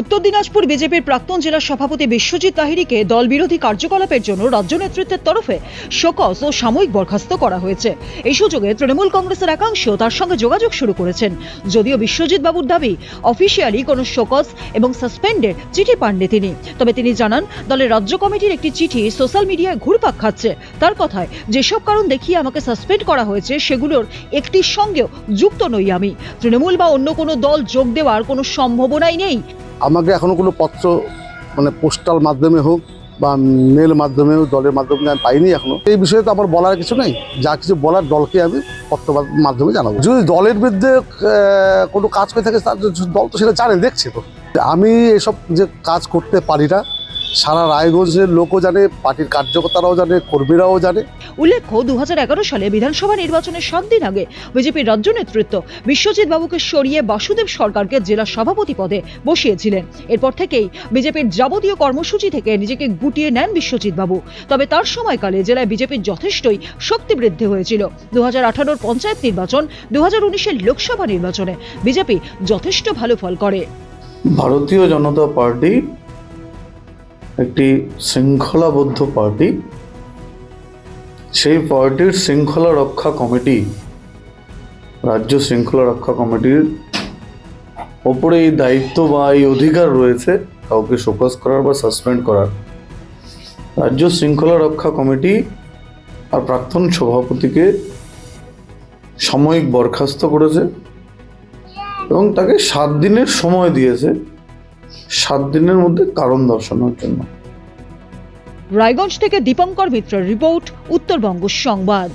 উত্তর দিনাজপুর বিজেপির প্রাক্তন জেলা সভাপতি বিশ্বজিৎ তাহিরিকে দল বিরোধী কার্যকলাপের জন্য রাজ্য নেতৃত্বের তরফে শোকস ও সাময়িক বরখাস্ত করা হয়েছে। এই সুযোগে তৃণমূল কংগ্রেসের একাংশ তার সঙ্গে যোগাযোগ শুরু করেছেন। যদিও বিশ্বজিৎ বাবুর দাবি অফিসিয়ালি কোনো শোকস এবং সাসপেন্ডের চিঠি পাননি তিনি। তবে তিনি জানান, দলের রাজ্য কমিটির একটি চিঠি সোশ্যাল মিডিয়ায় ঘুরপাক খাচ্ছে। তার কথায়, যেসব কারণ দেখিয়ে আমাকে সাসপেন্ড করা হয়েছে, সেগুলোর একটির সঙ্গেও যুক্ত নই আমি। তৃণমূল বা অন্য কোনো দল যোগ দেওয়ার কোনো সম্ভাবনাই নেই। আমাকে এখনও কোনো পত্র মানে পোস্টাল মাধ্যমে হোক বা মেল মাধ্যমে হোক, দলের মাধ্যমে আমি পাইনি এখনও এই বিষয়ে তো আমার বলার কিছু নেই। যা কিছু বলার দলকে আমি পত্র মাধ্যমে জানাব। যদি দলের বিরুদ্ধে কোনো কাজ করে থাকে, তার দল তো সেটা জানে, দেখছে তো। আমি এসব যে কাজ করতে পারি না সারা রায়গঞ্জের লোকও জানে পার্টির কার্যকর্তারাও জানে কর্মীরাও জানে। উল্লেখ্য দুহাজার এগারো সালে বিধানসভা নির্বাচনের সাত দিন আগে বিজেপির রাজ্য নেতৃত্ব বিশ্বজিৎ বাবুকে সরিয়ে বাসুদেব সরকারকে জেলা সভাপতি পদে বসিয়েছিলেন। এরপর থেকেই বিজেপির যাবতীয় কর্মসূচি থেকে নিজেকে গুটিয়ে নেন বিশ্বজিৎ বাবু। তবে তার সময়কালে জেলায় বিজেপির যথেষ্টই শক্তি বৃদ্ধি হয়েছিল। দু হাজার পঞ্চায়েত নির্বাচন দু হাজার উনিশের লোকসভা নির্বাচনে বিজেপি যথেষ্ট ভালো ফল করে। ভারতীয় জনতা পার্টি একটি শৃঙ্খলাবদ্ধ পার্টি। সেই পার্টির শৃঙ্খলা রক্ষা কমিটি, রাজ্য শৃঙ্খলা রক্ষা কমিটির ওপরে এই দায়িত্ব বা এই অধিকার রয়েছে, কাউকে শোকস করার বা সাসপেন্ড করার। রাজ্য শৃঙ্খলা রক্ষা কমিটি আর প্রাক্তন সভাপতিকে সাময়িক বরখাস্ত করেছে এবং তাকে সাত দিনের সময় দিয়েছে। সাত দিনের মধ্যে কারণ দর্শানোর জন্য। রায়গঞ্জ থেকে দীপঙ্কর মিত্রের রিপোর্ট উত্তরবঙ্গ সংবাদ।